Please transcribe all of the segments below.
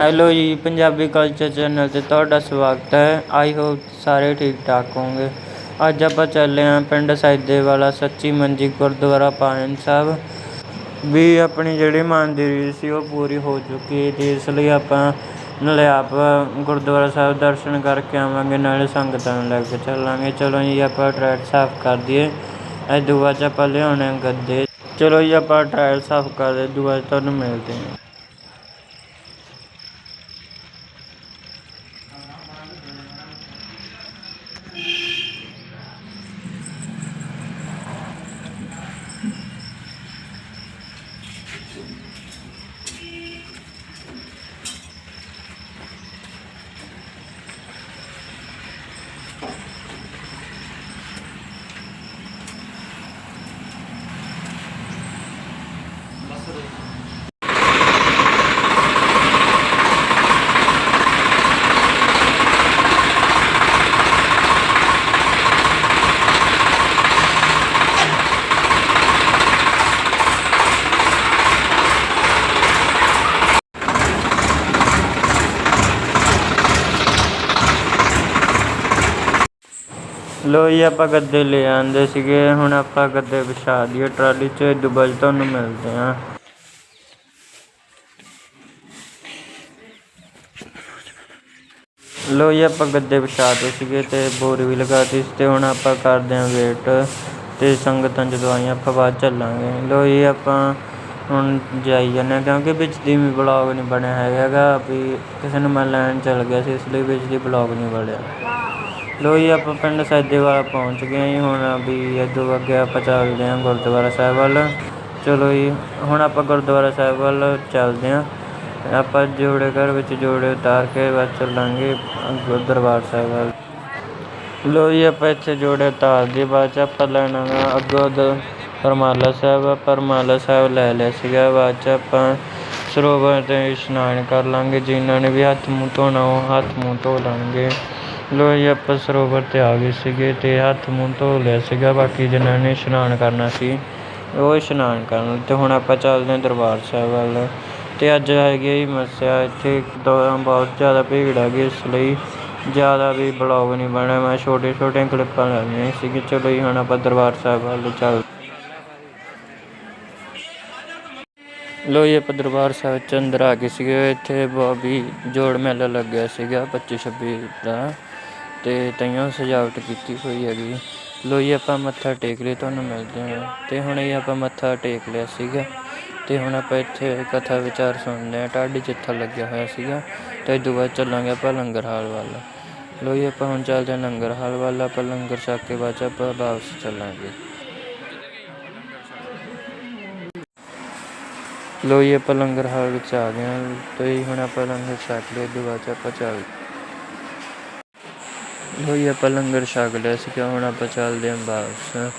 Hello ਜੀ, Punjabi culture channel ਤੇ ਤੁਹਾਡਾ ਸਵਾਗਤ ਹੈ। ਆਈ ਹੋਪ ਸਾਰੇ ਠੀਕ ਠਾਕ ਹੋਵੋਗੇ। ਅੱਜ ਆਪਾਂ ਚੱਲੇ ਹਾਂ ਪਿੰਡ ਸੈਦੇ ਵਾਲਾ ਸੱਚੀ ਮੰਜੀ ਗੁਰਦੁਆਰਾ ਪਾਇਨ ਸਾਹਿਬ। ਵੀ ਆਪਣੀ ਜਿਹੜੀ ਮਨ ਦੀ ਰੀਝ ਸੀ ਉਹ ਪੂਰੀ ਹੋ ਚੁੱਕੀ ਹੈ ਤੇ ਇਸ ਲਈ ਆਪਾਂ ਨਾਲੇ ਆਪ ਗੁਰਦੁਆਰਾ ਸਾਹਿਬ ਦਰਸ਼ਨ ਕਰਕੇ ਆਵਾਂਗੇ, ਨਾਲੇ ਸੰਗਤਾਂ ਨੂੰ ਲੈ ਕੇ ਚੱਲਾਂਗੇ। ਚਲੋ ਜੀ, ਆਪਾਂ ਟਰੈਕ ਸਾਫ਼ ਕਰ ਦਈਏ। ਇਹ ਦੁਆ ਚ ਆਪਾਂ ਲਿਆਉਣੇ ਆ ਗੱਦੇ। ਚਲੋ ਜੀ, ਆਪਾਂ ਟਰੈਕ ਸਾਫ਼ ਕਰਦੇ ਦੁਆ ਚ ਤੁਹਾਨੂੰ ਮਿਲਦੇ ਹਾਂ। バスロ ਲੋ ਜੀ, ਆਪਾਂ ਗੱਦੇ ਲੈ ਆਂਦੇ ਸੀਗੇ, ਹੁਣ ਆਪਾਂ ਗੱਦੇ ਵਿਛਾ ਦਈਏ ਟਰਾਲੀ 'ਚ ਦੁਬਈ ਤੁਹਾਨੂੰ ਮਿਲਦੇ ਹਾਂ ਲੋ ਜੀ, ਆਪਾਂ ਗੱਦੇ ਵਿਛਾਤੇ ਸੀਗੇ ਤੇ ਬੋਰੀ ਵੀ ਲਗਾਤੀ ਸੀ ਤੇ ਹੁਣ ਆਪਾਂ ਕਰਦੇ ਆਂ ਵੇਟ ਤੇ ਸੰਗਤਾਂ ਜਦੋਂ ਆਈਆਂ, ਆਪਾਂ ਬਾਅਦ ਚੱਲਾਂਗੇ। ਲੋ ਜੀ, ਆਪਾਂ ਹੁਣ ਜਾਈ ਜਾਂਦੇ ਹਾਂ ਕਿਉਂਕਿ ਵਿੱਚ ਦੀ ਵੀ ਬਲੌਗ ਨਹੀਂ ਬਣਿਆ ਹੈਗਾ ਗਾ, ਵੀ ਕਿਸੇ ਨੂੰ ਮੈਂ ਲੈਣ ਚੱਲ ਗਿਆ ਸੀ, ਇਸ ਲਈ ਵਿੱਚ ਦੀ ਬਲੌਗ ਨਹੀਂ ਬਣਿਆ। ਲੋ ਜੀ, ਆਪਾਂ ਪਿੰਡ ਸੈਦੇਵਾਲਾ ਪਹੁੰਚ ਗਏ ਜੀ, ਹੁਣ ਵੀ ਇੱਦੋਂ ਅੱਗੇ ਆਪਾਂ ਚੱਲਦੇ ਹਾਂ ਗੁਰਦੁਆਰਾ ਸਾਹਿਬ ਵੱਲ। ਚਲੋ ਜੀ, ਹੁਣ ਆਪਾਂ ਗੁਰਦੁਆਰਾ ਸਾਹਿਬ ਵੱਲ ਚੱਲਦੇ ਹਾਂ। ਆਪਾਂ ਜੋੜੇ ਘਰ ਵਿੱਚ ਜੋੜੇ ਉਤਾਰ ਕੇ ਬਸ ਚੱਲਾਂਗੇ ਗੁਰ ਦਰਬਾਰ ਸਾਹਿਬ ਵੱਲ। ਲੋ ਜੀ, ਆਪਾਂ ਇੱਥੇ ਜੋੜੇ ਉਤਾਰ ਦੇ ਬਾਅਦ ਚ ਆਪਾਂ ਲੈਣਾ ਅੱਗੋਂ ਦ ਪਰਮਾਲਾ ਸਾਹਿਬ। ਪਰਮਾਲਾ ਸਾਹਿਬ ਲੈ ਲਿਆ ਸੀਗਾ, ਬਾਅਦ ਚ ਆਪਾਂ ਸਰੋਵਰ ਤੇ ਇਸ਼ਨਾਨ ਕਰ ਲਾਂਗੇ। ਜਿਨ੍ਹਾਂ ਨੇ ਵੀ ਹੱਥ ਮੂੰਹ ਧੋਣਾ, ਉਹ ਹੱਥ ਮੂੰਹ ਧੋ ਲੈਣਗੇ। ਲੋ ਜੀ, ਆਪਾਂ ਸਰੋਵਰ ਤੇ ਆ ਗਏ ਸੀਗੇ ਅਤੇ ਹੱਥ ਮੂੰਹ ਧੋ ਲਿਆ ਸੀਗਾ, ਬਾਕੀ ਜਿਨ੍ਹਾਂ ਨੇ ਇਸ਼ਨਾਨ ਕਰਨਾ ਸੀ। ਉਹ ਇਸ਼ਨਾਨ ਕਰਨ ਅਤੇ ਹੁਣ ਆਪਾਂ ਚੱਲਦੇ ਹਾਂ ਦਰਬਾਰ ਸਾਹਿਬ ਵੱਲ। ਅਤੇ ਅੱਜ ਹੈਗੀ ਜੀ ਮੱਸਿਆ, ਇੱਥੇ ਦੋ ਬਹੁਤ ਜ਼ਿਆਦਾ ਭੀੜ ਹੈਗੀ ਇਸ ਲਈ। ਜ਼ਿਆਦਾ ਵੀ ਬਲੌਗ ਨਹੀਂ ਬਣਿਆ, ਮੈਂ ਛੋਟੇ ਛੋਟੀਆਂ ਕਲਿੱਪਾਂ ਲੈ ਲਈਆਂ ਸੀਗੀ ਚਲੋ ਜੀ, ਹੁਣ ਆਪਾਂ ਦਰਬਾਰ ਸਾਹਿਬ ਵੱਲ ਚੱਲ ਲੋ ਜੀ, ਆਪਾਂ ਦਰਬਾਰ ਸਾਹਿਬ ਚ ਅੰਦਰ ਆ ਗਏ ਸੀਗੇ। ਇੱਥੇ ਵੀ ਜੋੜ ਮੇਲਾ ਲੱਗਿਆ ਸੀਗਾ 25 26 ਦਾ। ਤੇ ਤਈਆਂ ਸਜਾਵਟ ਕੀਤੀ ਹੋਈ ਹੈਗੀ। ਲੋ ਆਪਾਂ ਮੱਥਾ ਟੇਕ ਲਈ ਤੁਹਾਨੂੰ ਮਿਲਦੇ ਹਾਂ। ਤੇ ਹੁਣ ਇਹ ਆਪਾਂ ਮੱਥਾ ਟੇਕ ਲਿਆ ਸੀਗਾ। ਤੇ ਹੁਣ ਆਪਾਂ ਇੱਥੇ ਕਥਾ ਵਿਚਾਰ ਸੁਣਦੇ ਆ ਢਾਡੀ ਜਿੱਥਾ ਲੱਗਿਆ ਹੋਇਆ ਸੀਗਾ। ਤੇ ਇਦੋਂ ਬਾਅਦ ਚੱਲਾਂਗੇ ਆਪਾਂ ਲੰਗਰ ਹਾਲ ਵੱਲ। ਲੋ ਆਪਾਂ ਹੁਣ ਚੱਲਦੇ ਹਾਂ ਲੰਗਰ ਹਾਲ ਵੱਲ। ਆਪਾਂ ਲੰਗਰ ਛੱਕ ਕੇ ਬਾਅਦ 'ਚ ਆਪਾਂ ਵਾਪਸ ਚੱਲਾਂਗੇ। ਲੋ ਆਪਾਂ ਲੰਗਰ ਹਾਲ ਵਿੱਚ ਆ ਗਏ ਹਾਂ। ਤੇ ਹੁਣ ਆਪਾਂ ਲੰਗਰ ਛੱਕ ਲਿਆ ਇਦੋਂ ਬਾਅਦ 'ਚ ਆਪਾਂ ਚੱਲ ਉਹੀ ਆਪਾਂ ਲੰਗਰ ਛਕ ਲਿਆ ਸੀਗਾ ਹੁਣ ਆਪਾਂ ਚੱਲਦੇ ਹਾਂ ਵਾਪਸ।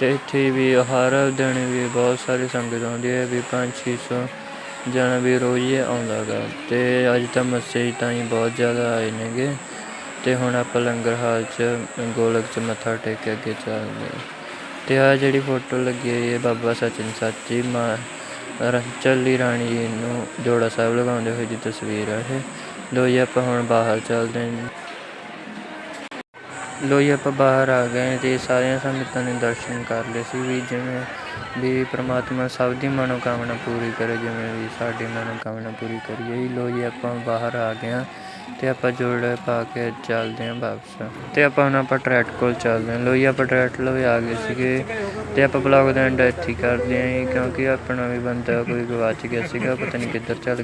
ਤੇ ਇੱਥੇ ਵੀ ਹਰ ਦਿਨ ਵੀ ਬਹੁਤ ਸਾਰੀ ਸੰਗਤ ਆਉਂਦੀ ਹੈ ਵੀ ਪੰਜ, ਛੇ ਸੌ ਜਣਾ ਵੀ ਰੋਜ਼ ਹੀ ਆਉਂਦਾ ਗਾ। ਤੇ ਅੱਜ ਤਾਂ ਮੱਸੇ ਤਾਂ ਹੀ ਬਹੁਤ ਜ਼ਿਆਦਾ ਆਏ ਨੇਗੇ। ਤੇ ਹੁਣ ਆਪਾਂ ਲੰਗਰ ਹਾਲ 'ਚ, ਗੋਲਕ 'ਚ ਮੱਥਾ ਟੇਕ ਕੇ ਅੱਗੇ ਚੱਲਦੇ ਹਾਂ। ਤੇ ਆ ਜਿਹੜੀ ਫੋਟੋ ਲੱਗੀ ਹੋਈ ਹੈ ਬਾਬਾ ਸਚਿਨ ਸਾਚੀ ਮਾਂ ਚੱਲੀ ਰਾਣੀ ਜੀ ਨੂੰ ਜੋੜਾ ਸਾਹਿਬ ਲਗਾਉਂਦੇ ਹੋਏ ਦੀ ਤਸਵੀਰ ਹੈ ਇਹ। ਲੋ ਜੀ ਆਪਾਂ ਹੁਣ ਬਾਹਰ ਚੱਲਦੇ ਹਾਂ ਲੋ ਜੀ, ਆਪਾਂ ਬਾਹਰ ਆ ਗਏ ਤੇ ਸਾਰੀਆਂ ਸੰਗਤਾਂ ਨੇ ਦਰਸ਼ਨ ਕਰ ਲਏ ਸੀ ਵੀ ਜਿਵੇਂ ਵੀ ਪ੍ਰਮਾਤਮਾ ਸਭ ਦੀ ਮਨੋਕਾਮਨਾ ਪੂਰੀ ਕਰੇ, ਜਿਵੇਂ ਵੀ ਸਾਡੀ ਮਨੋਕਾਮਨਾ ਪੂਰੀ ਕਰੀਏ ਜੀ। ਲੋ ਜੀ, ਆਪਾਂ ਬਾਹਰ ਆ ਗਏ ਹਾਂ ਤੇ ਆਪਾਂ ਜੋੜੇ ਪਾ ਕੇ ਚੱਲਦੇ ਹਾਂ ਵਾਪਸ। ਤੇ ਆਪਾਂ ਹੁਣ ਆਪਾਂ ਟਰੈਟ ਕੋਲ ਚੱਲਦੇ ਹਾਂ। ਲੋ ਜੀ, ਆਪਾਂ ਟਰੈਟ ਲਵੇ ਆ ਗਏ ਸੀਗੇ ਤੇ ਆਪਾਂ ਬਲੌਗ ਦਾ ਐਂਡ ਇੱਥੇ ਹੀ ਕਰਦੇ ਹਾਂ ਜੀ, ਕਿਉਂਕਿ ਆਪਣਾ ਵੀ ਬੰਦਾ ਕੋਈ ਗਵਾਚ ਗਿਆ ਸੀਗਾ, ਪਤਾ ਨਹੀਂ ਕਿੱਧਰ ਚੱਲ